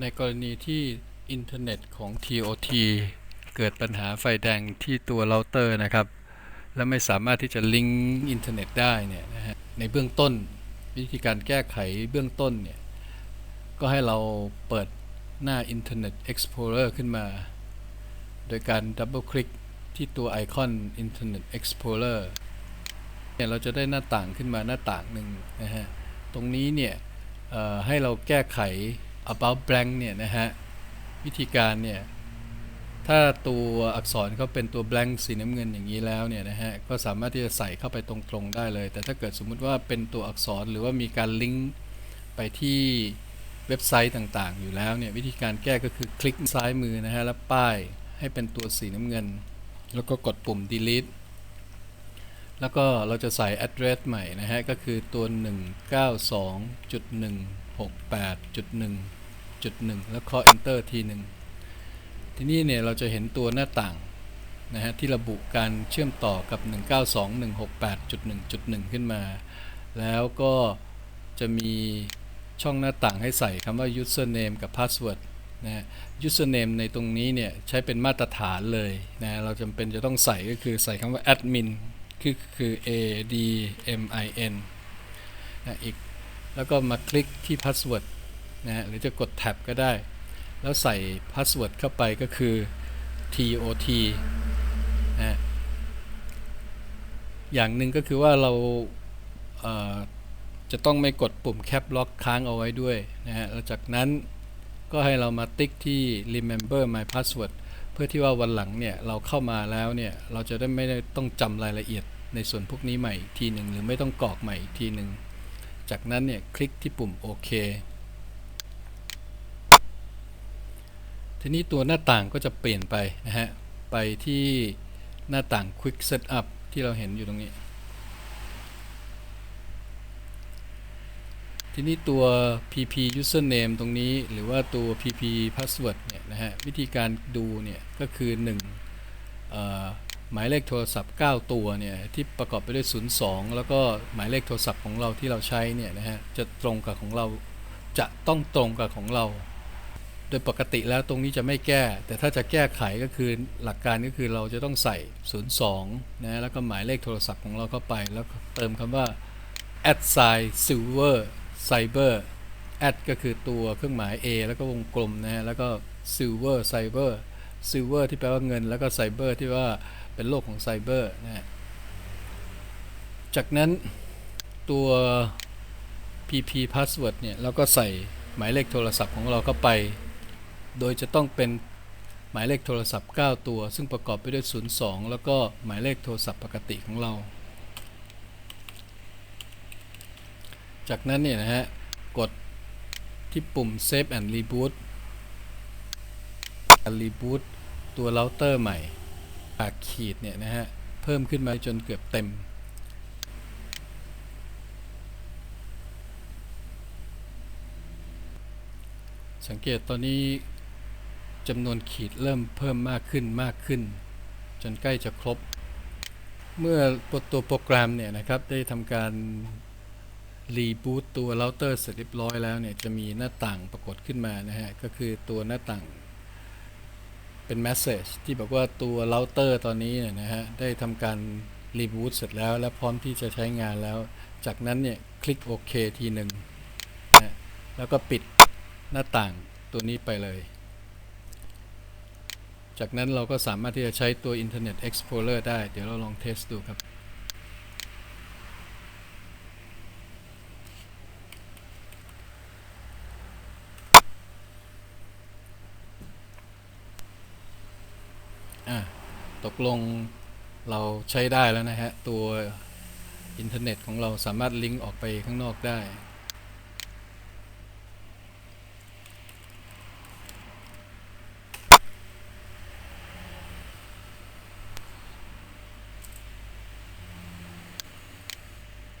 ในกรณีที่อินเทอร์เน็ตของ TOT เกิดปัญหาไฟแดงที่ตัวเราเตอร์นะครับ และไม่สามารถที่จะลิงก์อินเทอร์เน็ตได้เนี่ยนะฮะในเบื้องต้นวิธีการแก้ไขเบื้องต้นเนี่ย ก็ให้เราเปิดหน้า Internet Explorer ขึ้นมา โดยการดับเบิลคลิกที่ตัวไอคอน Internet Explorer เนี่ยเราจะได้หน้าต่างขึ้นมาหน้าต่างหนึ่งนะฮะ ตรงนี้เนี่ยให้เราแก้ไข about blank เนี่ยนะฮะ วิธีการเนี่ย ถ้าตัวอักษรเขาเป็นตัว blank สีน้ำเงินอย่างนี้แล้วเนี่ยนะฮะ ก็สามารถที่จะใส่เข้าไปตรงๆได้เลย แต่ถ้าเกิดสมมุติว่าเป็นตัวอักษรหรือว่ามีการลิงก์ไปที่เว็บไซต์ต่างๆ อยู่แล้วเนี่ย วิธีการแก้ก็คือคลิกซ้ายมือนะฮะ แล้วป้ายให้เป็นตัวสีน้ำเงิน แล้วก็กดปุ่ม delete แล้วก็เราจะใส่ address ใหม่นะฮะ ก็คือตัว 192.168.1.1 แล้วเคาะ enter ทีหนึ่ง ทีนี้เนี่ยเราจะเห็นตัวหน้าต่างนะฮะที่ระบุการเชื่อมต่อกับ 192.168.1.1 ขึ้นมา แล้วก็จะมีช่องหน้าต่างให้ใส่คำว่า username กับ password นะฮะ username ในตรงนี้เนี่ยใช้เป็นมาตรฐานเลยนะ เราจำเป็นจะต้องใส่ก็คือใส่คำว่า admin คือคือ a d m i n นะอีก แล้วก็มาคลิกที่ password นะฮะหรือจะกด tab ก็ได้ แล้วใส่ password เข้าไปก็คือ tot นะฮะอย่างหนึ่งก็คือว่าเราเอ่อจะต้องไม่กดปุ่ม cap lock ค้างเอาไว้ด้วยนะฮะแล้วจากนั้นก็ให้เรามาติ๊กที่ remember my password เพื่อที่ว่าวันหลังเนี่ยเราเข้ามาแล้วเนี่ยเราจะได้ไม่ได้ต้องจำรายละเอียดในส่วนพวกนี้ใหม่ทีหนึ่งหรือไม่ต้องกรอกใหม่อีกทีหนึ่งจากนั้นเนี่ยคลิกที่ปุ่มโอเคทีนี้ตัวหน้าต่างก็จะเปลี่ยนไปนะฮะไปที่หน้าต่าง Quick Setup ที่เราเห็นอยู่ตรงนี้ ทีนี้ตัว pp username ตรงนี้หรือว่าตัว pp password เนี่ยนะฮะวิธีการดูเนี่ยก็คือ1อ่อหมายเลขโทรศัพท์ 9 ตัวเนี่ยที่ประกอบไปด้วย 02 แล้วก็หมายเลขโทรศัพท์ของเราที่เราใช้เนี่ยนะฮะจะตรงกับของเราจะต้องตรงกับของเรา โดยปกติแล้วตรงนี้จะไม่แก้ แต่ถ้าจะแก้ไขก็คือหลักการก็คือเราจะต้องใส่ 02 นะแล้วก็หมายเลขโทรศัพท์ของเราเข้าไป แล้วเติมคำว่า at sign silver cyber at ก็คือตัวเครื่องหมาย A แล้วก็วงกลมนะฮะ แล้วก็ silver cyber silver ที่แปลว่าเงิน แล้วก็ cyber ที่ว่าเป็นโลกของไซเบอร์นะฮะ จากนั้นตัว pp password เนี่ยเราก็ใส่หมายเลขโทรศัพท์ของเราเข้าไป โดยจะต้องเป็นหมายเลขโทรศัพท์ 9 ตัว ซึ่งประกอบไปด้วย 02 แล้วก็หมายเลขโทรศัพท์ปกติของเรา จากนั้นเนี่ยนะฮะ กดที่ปุ่ม save and reboot reboot ตัวเราเตอร์ใหม่ปากขีดเนี่ยนะฮะ เพิ่มขึ้นมาจนเกือบเต็ม สังเกตตอนนี้จำนวนขีดเริ่มเพิ่มมากขึ้นมากขึ้น จนใกล้จะครบ เมื่อตัวโปรแกรมเนี่ยนะครับได้ทำการ รีบูตตัวเราเตอร์เสร็จเรียบร้อยแล้วเนี่ยจะมีหน้าต่างปรากฏขึ้นมานะฮะ ก็คือตัวหน้าต่างเป็น message ที่บอกว่าตัวเราเตอร์ตอนนี้เนี่ยนะฮะ ได้ทำการรีบูตเสร็จแล้ว และพร้อมที่จะใช้งานแล้ว จากนั้นเนี่ยคลิกโอเคทีหนึ่งนะแล้วก็ปิดหน้าต่างตัวนี้ไปเลย จากนั้นเราก็สามารถที่จะใช้ตัว Internet Explorer ได้ เดี๋ยวเราลองเทสดูครับ อะ ตกลงเราใช้ได้แล้วนะฮะ ตัวอินเทอร์เน็ตของเราสามารถลิงก์ออกไปข้างนอกได้